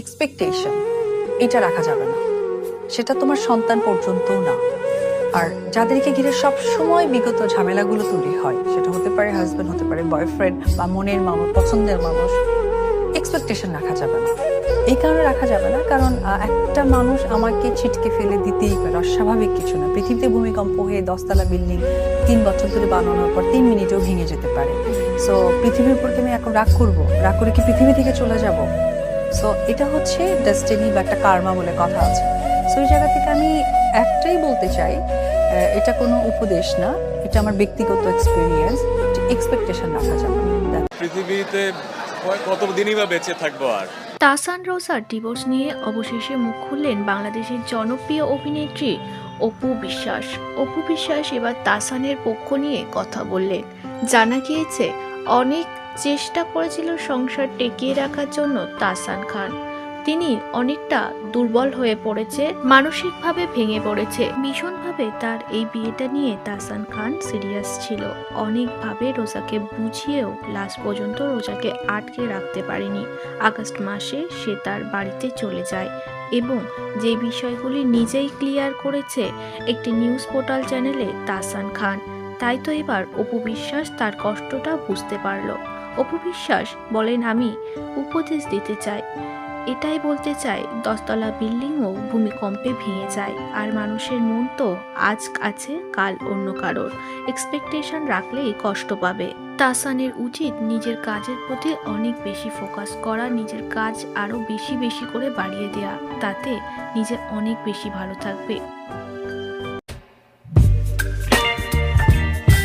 Expectation এটা রাখা যাবে না। সেটা তোমার সন্তান পর্যন্তও না। আর যাদেরকে ঘিরে সব সময় বিগত ঝামেলাগুলো তৈরি হয়, সেটা হতে পারে হাজবেন্ড হতে পারে বয়ফ্রেন্ড বা মনের মানুষ, পছন্দের মানুষ এক্সপেকটেশন রাখা যাবে না। এই কারণে রাখা যাবে না, কারণ একটা মানুষ আমাকে ছিটকে ফেলে দিতেই পারে, অস্বাভাবিক কিছু না। পৃথিবীতে ভূমিকম্প হয়ে দশতলা বিল্ডিং তিন বছর ধরে বানানোর পর তিন মিনিটেও ভেঙে যেতে পারে। সো পৃথিবীর উপরকে আমি এখন রাগ করব। রাগ করে কি পৃথিবী থেকে চলে যাব? সো এটা হচ্ছে ডেস্টিনি বা একটা কার্মা বলে কথা আছে। সো এই জায়গা থেকে আমি একটাই বলতে চাই এটা কোনো উপদেশ না এটা আমার ব্যক্তিগত এক্সপিরিয়েন্স এক্সপেকটেশন রাখা যাবে। পৃথিবীতে কয়- কত দিনই বা বেঁচে থাকব আর? তাসান রোসার ডিভোর্স নিয়ে অবশেষে মুখ খুললেন বাংলাদেশের জনপ্রিয় অভিনেত্রী অপু বিশ্বাস। অপু বিশ্বাস এবার তাসানের পক্ষ নিয়ে কথা বললেন। জানা গিয়েছে অনেক চেষ্টা করেছিল সংসার টেকিয়ে রাখার জন্য তাসান খান। তিনি অনেকটা দুর্বল হয়ে পড়েছে, মানসিকভাবে ভেঙে পড়েছে। ভীষণভাবে তার এই বিয়েটা নিয়ে তাসান খান সিরিয়াস ছিল। অনেকভাবে রোজাকে বুঝিয়েও লাস্ট পর্যন্ত রোজাকে আটকে রাখতে পারেনি। আগস্ট মাসে সে তার বাড়িতে চলে যায় এবং যে বিষয়গুলি নিজেই ক্লিয়ার করেছে, একটি নিউজ পোর্টাল চ্যানেলে তাসান খান। তাই তো এবার অপু বিশ্বাস তার কষ্টটা বুঝতে পারল। অপু বিশ্বাস বলেন, আমি উপদেশ দিতে চাই। এটাই বলতে চাই, দশতলা বিল্ডিংও ভূমিকম্পে ভেঙে যায়। আর মানুষের মন তো আজ আছে, কাল অন্য কারোর। এক্সপেকটেশন রাখলেই কষ্ট পাবে। তাসানের উচিত নিজের কাজের প্রতি অনেক বেশি ফোকাস করা, নিজের কাজ আরও বেশি বেশি করে বাড়িয়ে দেওয়া তাতে নিজে অনেক বেশি ভালো থাকবে।